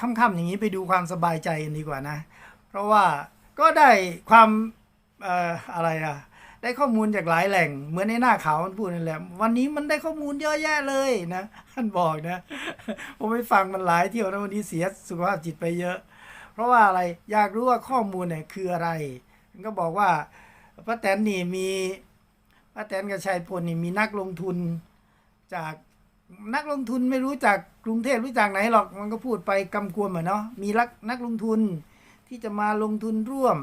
ค่ำๆอย่างนี้ไปดูความสบายใจกันดีกว่านะ เพราะว่าก็ได้ความเอ่ออะไรอะได้ข้อมูลจากหลายแหล่ง เหมือนในหน้าขาวมันพูดนั่นแหละวันนี้มันได้ข้อมูลเยอะแยะเลยนะท่านบอกนะผมไปฟังมันหลายเที่ยวนะวันนี้เสียสุขภาพจิตไปเยอะ เพราะว่าอะไรอยากรู้ว่าข้อมูลเนี่ยคืออะไรมันก็บอกว่าป้าแตนนี่มีป้าแตนกับชัยพลนี่มีนักลงทุนจาก นักลงทุนไม่รู้จากกรุงเทพรู้จากไหนหรอกมันก็พูดไปกำกวมอะเนาะมีรักนักลงทุนที่จะมาลงทุนร่วม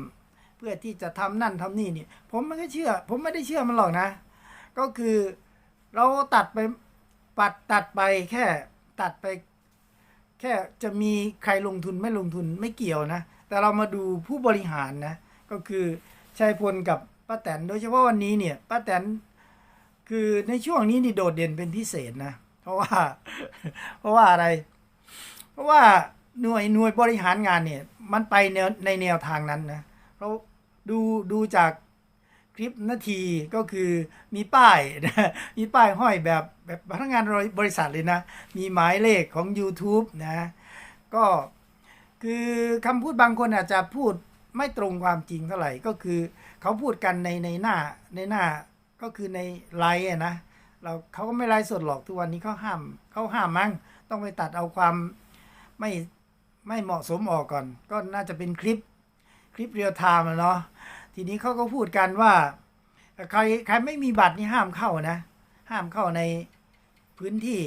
เพื่อที่จะทำนั่นทำนี่เนี่ยผมไม่ได้เชื่อ ผมไม่ได้เชื่อมันหรอกนะ ก็คือเราตัดไปปัดตัดไปแค่ตัดไป แค่จะมีใครลงทุนไม่ลงทุนไม่เกี่ยวนะ แต่เรามาดูผู้บริหารนะ ก็คือชัยพลกับป้าแตนโดยเฉพาะวันนี้เนี่ยป้าแตนคือในช่วงนี้นี่โดดเด่นเป็นพิเศษนะเพราะว่า เพราะว่าอะไร เพราะว่าหน่วยหน่วยบริหารงานเนี่ย มันไปแนในแนวทางนั้นนะเราดูดูจากคลิปนาทีก็คือมีป้ายนะมีป้ายห้อยแบบแบบพนักงานบริษัทเลยนะ มีหมายเลขของ YouTube นะ ก็คือคำพูดบางคนอาจจะพูดไม่ตรงความจริงเท่าไหร่ก็คือเขาพูดกันในในหน้าในหน้าก็คือในไลน์นะ เราเขาก็ไม่ไลฟ์สดหรอกทุกวันนี้เขาห้ามเขาห้ามมั้งต้องไปตัดเอาความไม่ไม่เหมาะสมออกก่อน ก็น่าจะเป็นคลิปคลิปเรียลไทม์เนาะทีนี้เขาก็พูดกันว่า ใครใครไม่มีบัตรนี่ห้ามเข้านะ ห้ามเข้าในพื้นที่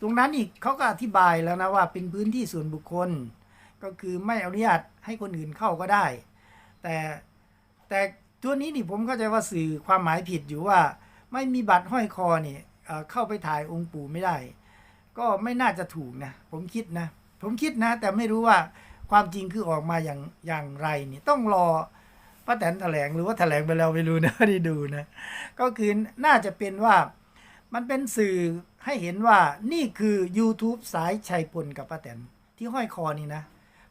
ตรงนั้นอีกเขาก็อธิบายแล้วนะว่าเป็นพื้นที่ส่วนบุคคล ก็คือไม่อนุญาตให้คนอื่นเข้าก็ได้ แต่แต่ตัวนี้นี่ผมเข้าใจว่าสื่อความหมายผิดอยู่ว่า ไม่มีบัตรห้อยคอเนี่ยเข้าไปถ่ายองค์ปู่ไม่ได้ ก็ไม่น่าจะถูกนะ ผมคิดนะ ผมคิดนะ แต่ไม่รู้ว่าความจริงคือออกมาอย่างอย่างไรเนี่ยต้องรอป้าแตนแถลงหรือว่าแถลงไปแล้วไม่รู้นะไม่ได้ดูนะ ก็คือน่าจะเป็นว่ามันเป็นสื่อให้เห็นว่านี่คือ YouTube สายชัยพลกับป้าแตนที่ห้อยคอนี่นะ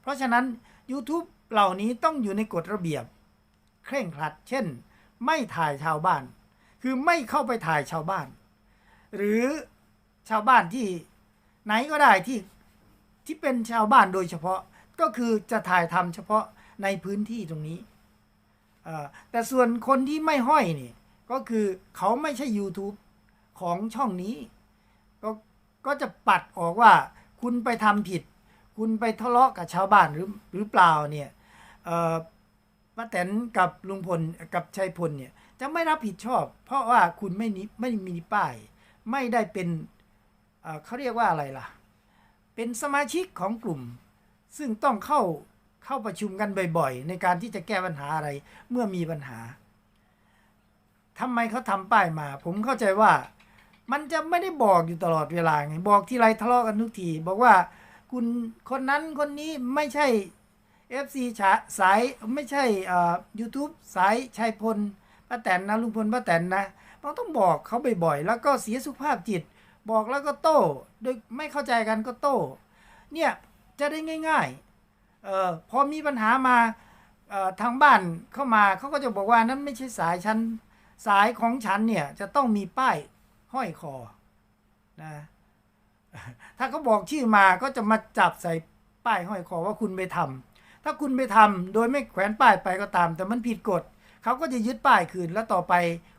เพราะฉะนั้น YouTube เหล่านี้ต้องอยู่ในกฎระเบียบ เคร่งครัด เช่น ไม่ถ่ายชาวบ้าน คือไม่เข้าไปถ่ายชาวบ้าน หรือชาวบ้านที่ไหนก็ได้ที่ที่เป็นชาวบ้านโดยเฉพาะก็คือจะถ่ายทำเฉพาะในพื้นที่ตรงนี้แต่ส่วนคนที่ไม่ห้อยนี่ก็คือเขาไม่ใช่ YouTube ของช่องนี้ ก็ก็จะปัดออกว่าคุณไปทำผิด คุณไปทะเลาะกับชาวบ้านหรือหรือเปล่าเนี่ยป้าแตนกับลุงพลกับชัยพลเนี่ย จะไม่รับผิดชอบ เพราะว่าคุณไม่นิไม่มีป้าย ไม่ได้เป็นเขาเรียกว่าอะไรล่ะ เป็นสมาชิกของกลุ่ม ซึ่งต้องเข้าเข้าประชุมกันบ่อยๆ ในการที่จะแก้ปัญหาอะไรเมื่อมีปัญหาทำไมเขาทำป้ายมา ผมเข้าใจว่ามันจะไม่ได้บอกอยู่ตลอดเวลาไงบอกทีไรทะเลาะกันทุกที บอกว่าคุณคนนั้นคนนี้ไม่ใช่ FC ฉาสายไม่ใช่เอ่อ YouTube สายชัยพล ป้าแตนนะลุงพลป้าแตนนะมันต้องบอกเขาบ่อยๆแล้วก็เสียสุขภาพจิต บอกแล้วก็โต้โดยไม่เข้าใจกันก็โต้เนี่ยจะได้ง่ายๆเอ่อพอมีปัญหามาเอ่อทางบ้านเข้ามาเขาก็จะบอกว่านั้นไม่ใช่สายฉันสายของฉันเนี่ยจะต้องมีป้ายห้อยคอนะถ้าเขาบอกชื่อมาก็จะมาจับใส่ป้ายห้อยคอว่าคุณไปทำถ้าคุณไปทำโดยไม่แขวนป้ายไปก็ตาม แต่มันผิดกฎ เขาก็จะยึดป้ายคืนแล้วต่อไป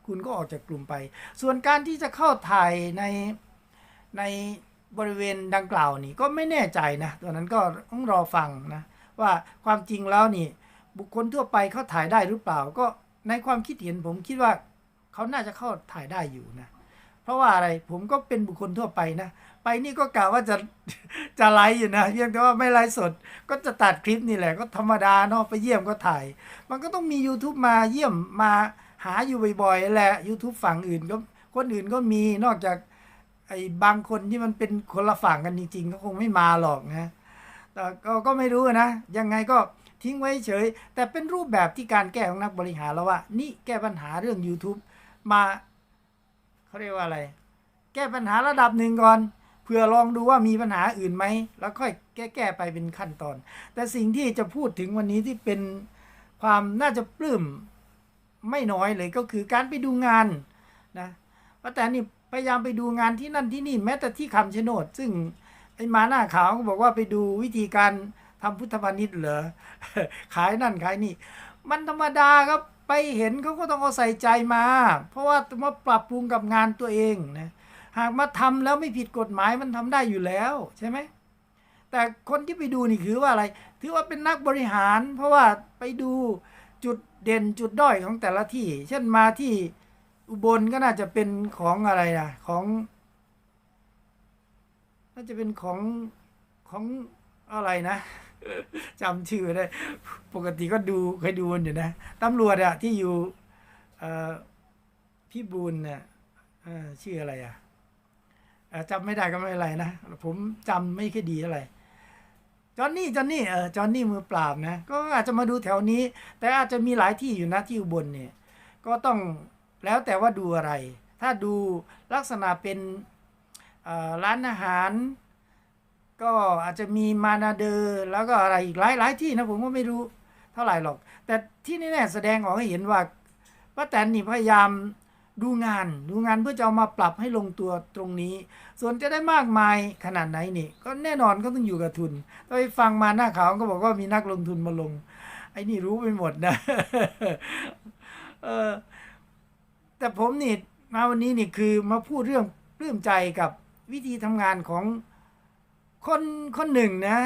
คุณก็ออกจากกลุ่มไป ส่วนการที่จะเข้าถ่ายในในบริเวณดังกล่าวนี่ก็ไม่แน่ใจนะตอนนั้นก็ต้องรอฟังนะว่าความจริงแล้วนี่ บุคคลทั่วไปเขาถ่ายได้หรือเปล่า ก็ในความคิดเห็นผมคิดว่าเขาน่าจะเข้าถ่ายได้อยู่นะเพราะว่าอะไรผมก็เป็นบุคคลทั่วไปนะ ไปนี่ก็กะว่าจะจะไลฟ์อยู่นะเพียงแต่ว่าไม่ไลฟ์สด ก็จะตัดคลิปนี่แหละก็ธรรมดาเนาะไปเยี่ยมก็ถ่าย มันก็ต้องมี YouTube มาเยี่ยมมาหาอยู่บ่อยๆแหละ YouTube ฝั่งอื่นก็คนอื่นก็มีนอกจากไอ้บางคนที่มันเป็นคนละฝั่งกันจริงๆก็คงไม่มาหรอกนะแต่ก็ก็ไม่รู้นะ ยังไงก็ทิ้งไว้เฉย แต่เป็นรูปแบบที่การแก้ของนักบริหารแล้วว่า นี่แก้ปัญหาเรื่อง YouTube มาเขาเรียกว่าอะไร แก้ปัญหาระดับหนึ่งก่อน พื่อลองดูว่ามีปัญหาอื่นไหม แล้วค่อยแก้แก้ไปเป็นขั้นตอน แต่สิ่งที่จะพูดถึงวันนี้ที่เป็นความน่าจะปลื้มไม่น้อยเลยก็คือการไปดูงานนะป้าแตนนี่พยายามไปดูงานที่นั่นที่นี่แม้แต่ที่คำชะโนด ซึ่งไอ้มาหน้าขาวก็บอกว่าไปดูวิธีการทำพุทธพาณิชย์เหรอขายนั่นขายนี่ มันธรรมดาครับไปเห็นเขาก็ต้องเอาใส่ใจมา เพราะว่ามาปรับปรุงกับงานตัวเองนะ หากมาทำแล้วไม่ผิดกฎหมายมันทำได้อยู่แล้วใช่ไหมแต่คนที่ไปดูนี่คือว่าอะไร ถือว่าเป็นนักบริหาร เพราะว่าไปดูจุดเด่นจุดด้อยของแต่ละที่ เช่นมาที่อุบลก็น่าจะเป็นของอะไรนะของน่าจะเป็นของของอะไรนะจำชื่อได้ ปกติก็ดูเคยดูมันอยู่นะตำรวจอะที่อยู่พี่บูลเนี่ยชื่ออะไรอะ จำไม่ได้ก็ไม่เป็นไรนะ ผมจำไม่ค่อยดีเท่าไหร่จอหนนี่จอหนนี่เออจอหนนี่มือปราบนะ ก็อาจจะมาดูแถวนี้ แต่อาจจะมีหลายที่อยู่นะที่อุบลเนี่ย ก็ต้องแล้วแต่ว่าดูอะไร ถ้าดูลักษณะเป็นร้านอาหาร ก็อาจจะมีมานาเดอร์แล้วก็อะไรอีกหลายหลายที่นะผมก็ไม่รู้เท่าไหร่หรอก แต่ที่แน่ๆแสดงออกให้เห็นว่าป้าแตนนี่พยายาม ดูงานดูงานเพื่อจะเอามาปรับให้ลงตัวตรงนี้ ส่วนจะได้มากมายขนาดไหนนี่ ก็แน่นอนก็ต้องอยู่กับทุนไปฟังมาหน้าข่าวก็บอกว่ามีนักลงทุนมาลง ไอ้นี่รู้ไปหมดนะเออแต่ผมนี่มาวันนี้นี่คือมาพูดเรื่องปลื้มใจกับวิธีทำงานของคนคนหนึ่งนะ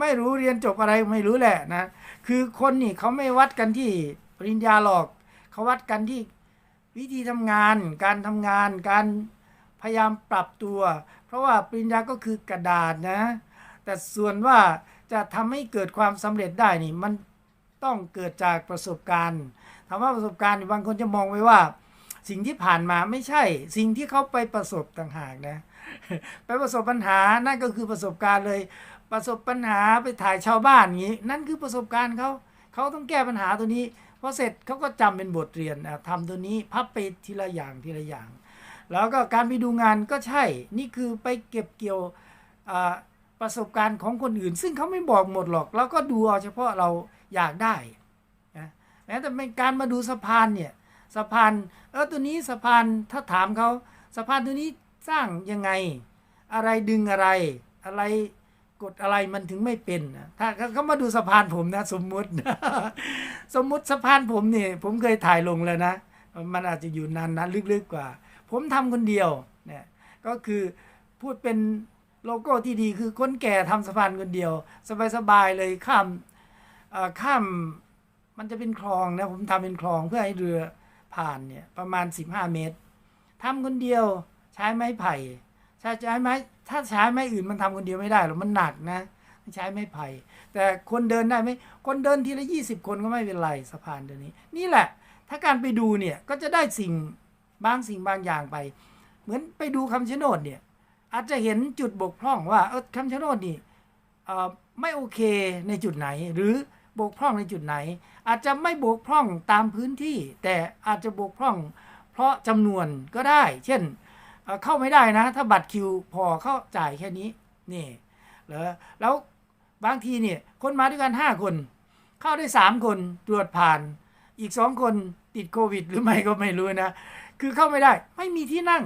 ไม่รู้เรียนจบอะไรไม่รู้แหละนะ คือคนนี่เขาไม่วัดกันที่ปริญญาหรอกเขาวัดกันที่ วิธีทำงาน การทำงาน การพยายามปรับตัว เพราะว่าปริญญาก็คือกระดาษนะ แต่ส่วนว่าจะทำให้เกิดความสำเร็จได้นี่มันต้องเกิดจากประสบการณ์ถามว่าประสบการณ์บางคนจะมองไว้ว่า สิ่งที่ผ่านมาไม่ใช่ สิ่งที่เขาไปประสบต่างหากนะไปประสบปัญหานั่นก็คือประสบการณ์เลย ประสบปัญหาไปถ่ายชาวบ้านอย่างนี้ นั่นคือประสบการณ์เขาเขาต้องแก้ปัญหาตัวนี้ พอเสร็จเขาก็จำเป็นบทเรียนอะทำตัวนี้พับไปทีละอย่างทีละอย่าง แล้วก็การไปดูงานก็ใช่ นี่คือไปเก็บเกี่ยวประสบการณ์ของคนอื่น ซึ่งเขาไม่บอกหมดหรอกเราก็ดูเอาเฉพาะเราอยากได้นะแม้แต่เป็นการมาดูสะพานเนี่ยสะพานเออตัวนี้สะพานถ้าถามเขาสะพานตัวนี้สร้างยังไง อะไรดึงอะไรอะไร กดอะไรมันถึงไม่เป็นนะถ้าเขามาดูสะพานผมนะ สมมุติสมมุติสะพานผมเนี่ยผมเคยถ่ายลงแล้วนะ มันอาจจะอยู่นานนะลึกๆกว่า ผมทำคนเดียวเนี่ยก็คือพูดเป็นโลโก้ที่ดีคือคนแก่ทำสะพานคนเดียว สบายๆเลยข้ามอ่อข้ามมันจะเป็นคลองนะผมทำเป็นคลองเพื่อให้เรือผ่านเนี่ยประมาณ 15 เมตรทำคนเดียวใช้ไม้ไผ่ ใช้ใช้ไม้ถ้าใช้ไม้อื่นมันทำคนเดียวไม่ได้หรอกมันหนักนะใช้ไม้ไผ่แต่คนเดินได้ไหมคนเดินทีละ20คนก็ไม่เป็นไรสะพานตัวนี้ นี่แหละ ถ้าการไปดูเนี่ยก็จะได้สิ่งบางสิ่งบางอย่างไป เหมือนไปดูคำชะโนดเนี่ย อาจจะเห็นจุดบกพร่องว่าเออคำชะโนดนี่ไม่โอเคในจุดไหน หรือบกพร่องในจุดไหน อาจจะไม่บกพร่องตามพื้นที่ แต่อาจจะบกพร่องเพราะจำนวนก็ได้ เช่น เอ่อเข้าไม่ได้นะ ถ้าบัตรคิวพอเข้าจ่ายแค่นี้นี่แล้วแล้วบางทีเนี่ยคนมาด้วยกันห้าคน เข้าได้สามคนตรวจผ่าน อีกสองคนติดโควิด หรือไม่ก็ไม่รู้นะ คือเข้าไม่ได้ ไม่มีที่นั่ง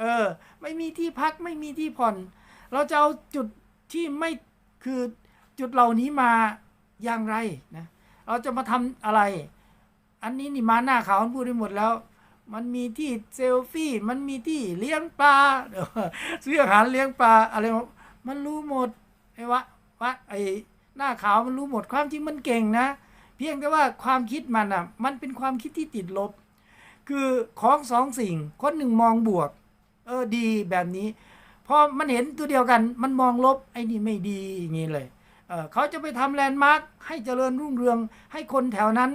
เออ ไม่มีที่พักไม่มีที่ผ่อน เราจะเอาจุดที่ไม่คือจุดเหล่านี้มาอย่างไรนะเราจะมาทำอะไร อันนี้นี่มาหน้าขาวพูดได้หมดแล้ว มันมีที่เซลฟี่ มันมีที่เลี้ยงปลาเดี๋ยวซื้ออาหารเลี้ยงปลาอะไร มันรู้หมดไอ้วะวะไอ้หน้าขาวมันรู้หมดความจริงมันเก่งนะ เพียงแต่ว่าความคิดมันอะ มันเป็นความคิดที่ติดลบ คือของสองสิ่ง คนหนึ่งมองบวก เออดีแบบนี้พอมันเห็นตัวเดียวกัน มันมองลบไอ้นี่ไม่ดีอย่างนี้เลยเออเขาจะไปทำแลนด์มาร์คให้เจริญรุ่งเรือง ให้คนแถวนั้น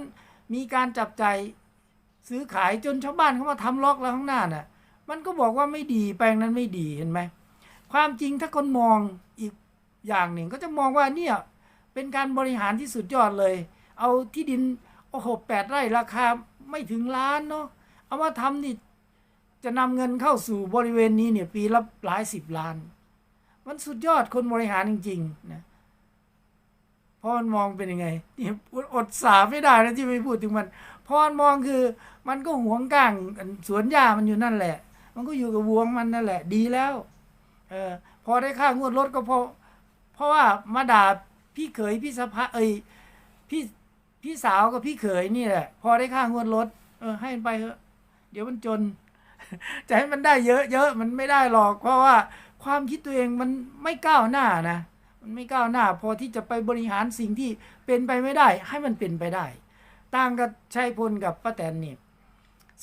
มีการจับใจ ซื้อขายจนชาวบ้านเขามาทำล็อกแล้วข้างหน้าน่ะ มันก็บอกว่าไม่ดีแปลงนั้นไม่ดีเห็นไหมความจริงถ้าคนมองอีกอย่างหนึ่ง ก็จะมองว่าเนี่ยเป็นการบริหารที่สุดยอดเลย เอาที่ดินโอ้โหแปดไร่ราคาไม่ถึงล้านเนาะเอามาทำนี่จะนำเงินเข้าสู่บริเวณนี้เนี่ยปีละหลายสิบล้าน มันสุดยอดคนบริหารจริงๆนะพอมันมองเป็นยังไงนี่อดสาไม่ได้นะที่ไม่พูดถึงมัน พอมมองคือมันก็หวงก้างสวนหญ้ามันอยู่นั่นแหละ มันก็อยู่กับวงมันนั่นแหละ ดีแล้ว เออพอได้ค่างวดรถก็เพราะเพราะว่ามาด่าพี่เขยพี่สะพะเอ้ยพี่พี่สาวกับพี่เขยนี่แหละ พอได้ค่างวดรถเออ ให้มันไปเถอะเดี๋ยวมันจน จะให้มันได้เยอะเยอะมันไม่ได้หรอก เพราะว่าความคิดตัวเองมันไม่ก้าวหน้านะมันไม่ก้าวหน้า พอที่จะไปบริหารสิ่งที่เป็นไปไม่ได้ ให้มันเป็นไปได้ ต่างกับชัยพลกับป้าแตนนี่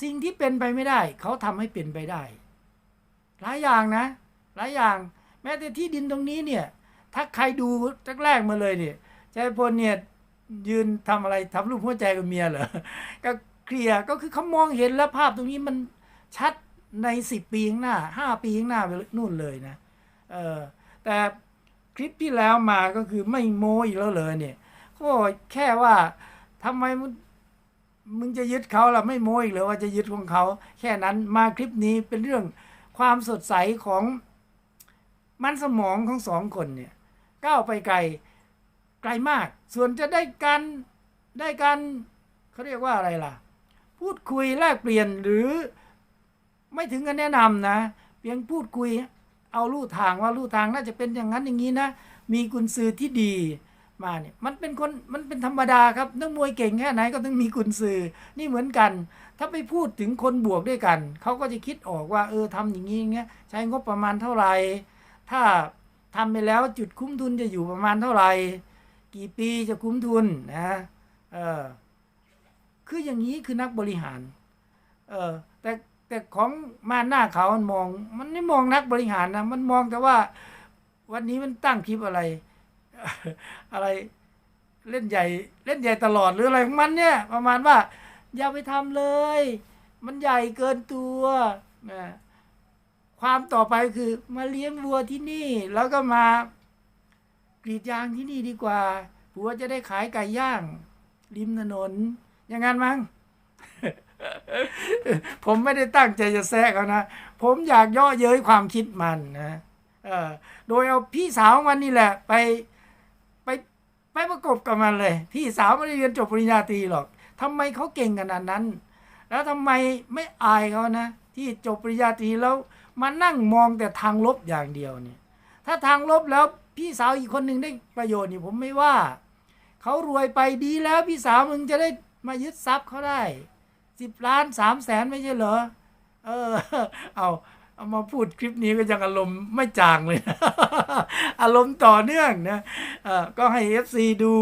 สิ่งที่เป็นไปไม่ได้ เขาทำให้เป็นไปได้ หลายอย่างนะ หลายอย่าง แม้แต่ที่ดินตรงนี้เนี่ย ถ้าใครดูแรกๆมาเลยเนี่ยชัยพลเนี่ยยืนทำอะไรทำรูปหัวใจกับเมียเหรอก็เคลียร์ก็คือเขามองเห็นแล้วภาพตรงนี้มันชัดในสิบปีข้างหน้าห้าปีข้างหน้าไปนู่นเลยนะเออแต่คลิปที่แล้วมาก็คือไม่โม้อีกแล้วเลยเนี่ยก็แค่ว่า ทำไมมึงมึงจะยึดเขาล่ะไม่โม้อีกเลยว่าจะยึดของเขา แค่นั้นมาคลิปนี้เป็นเรื่องความสดใสของมันสมองของสองคนเนี่ยก้าวไปไกลไกลมาก ส่วนจะได้การได้การเขาเรียกว่าอะไรล่ะ พูดคุยแลกเปลี่ยนหรือไม่ถึงกันแนะนำนะ เพียงพูดคุยเอาลู่ทางว่าลู่ทางน่าจะเป็นอย่างนั้นอย่างนี้นะ มีกุญซือที่ดี มาเนี่ยมันเป็นคนมันเป็นธรรมดาครับนักมวยเก่งแค่ไหนก็ต้องมีกุญซือนี่เหมือนกัน ถ้าไปพูดถึงคนบวกด้วยกัน เขาก็จะคิดออกว่าเออทำอย่างนี้อย่างเงี้ยใช้งบประมาณเท่าไหร่ถ้าทำไปแล้วจุดคุ้มทุนจะอยู่ประมาณเท่าไหร่กี่ปีจะคุ้มทุนนะเออคืออย่างนี้คือนักบริหารเออแต่แต่ของมาหน้าเขามันมอง มันไม่มองนักบริหารนะมันมองแต่ว่าวันนี้มันตั้งคลิปอะไร อะไรเล่นใหญ่เล่นใหญ่ตลอดหรืออะไรของมันเนี่ยประมาณว่า อย่าไปทำเลย มันใหญ่เกินตัวนะความต่อไปคือมาเลี้ยงวัวที่นี่ แล้วก็มากรีดยางที่นี่ดีกว่าผัวจะได้ขายไก่ย่าง ริมถนน อย่างนั้นมั้งผมไม่ได้ตั้งใจจะแซะเขานะ ผมอยากย่อเย้ยความคิดมันนะเออโดยเอาพี่สาวมันนี่แหละ ไป ไปประกบกับมันเลย พี่สาวไม่ได้เรียนจบปริญญาตรีหรอกทำไมเขาเก่งขนาดนั้น แล้วทำไมไม่อายเขานะ ที่จบปริญญาตรีแล้วมานั่งมองแต่ทางลบอย่างเดียวเนี่ยถ้าทางลบแล้วพี่สาวอีกคนหนึ่งได้ประโยชน์นี่ผมไม่ว่าเขารวยไปดีแล้วพี่สาวมึงจะได้มายึดทรัพย์เขาได้สิบล้านสามแสนไม่ใช่เหรอเออเอา เอามาพูดคลิปนี้ก็ยังอารมณ์ไม่จางเลย อารมณ์ต่อเนื่องนะก็ให้ FC ดู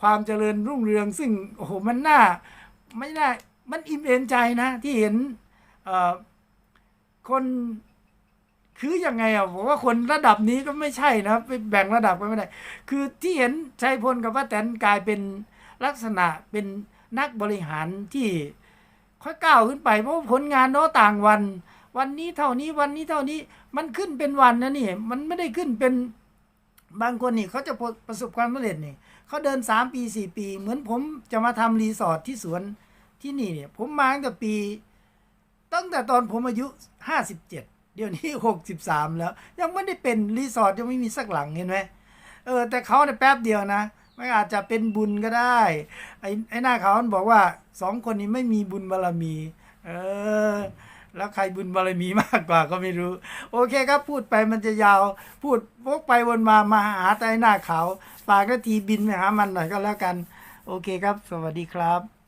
ความเจริญรุ่งเรือง ซึ่งโอ้โหมันน่าไม่น่ามันอิ่มเอมใจนะ ที่เห็นคนคือยังไงอะผมว่าคนระดับนี้ก็ไม่ใช่นะไปแบ่งระดับกันไม่ได้ คือที่เห็นชัยพลกับป้าแตนกลายเป็นลักษณะเป็นนักบริหารที่ค่อยก้าวขึ้นไป เพราะผลงานเนาะต่างวัน วันนี้เท่านี้วันนี้เท่านี้มันขึ้นเป็นวันนะนี่ มันไม่ได้ขึ้นเป็นบางคนนี่เขาจะประสบความสำเร็จนี่เขาเดินสามปีสี่ปี เหมือนผมจะมาทำรีสอร์ทที่สวนที่นี่เนี่ย ผมมาตั้งแต่ปี ตั้งแต่ตอนผมอายุห้าสิบเจ็ดเดี๋ยวนี้หกสิบสามแล้ว ยังไม่ได้เป็นรีสอร์ทยังไม่มีสักหลังเห็นไหมเออ แต่เขาเนี่ยแป๊บเดียวนะไม่อาจจะเป็นบุญก็ได้ ไอ้ไอ้หน้าเขาบอกว่าสองคนนี้ไม่มีบุญบารมี เออ แล้วใครบุญบารมีมากกว่าก็ไม่รู้ โอเคครับ พูดไปมันจะยาว พูดวกไปวนมามาหาใต้หน้าเขาฝากนาทีบินไปหามันหน่อยก็แล้วกัน โอเคครับ สวัสดีครับ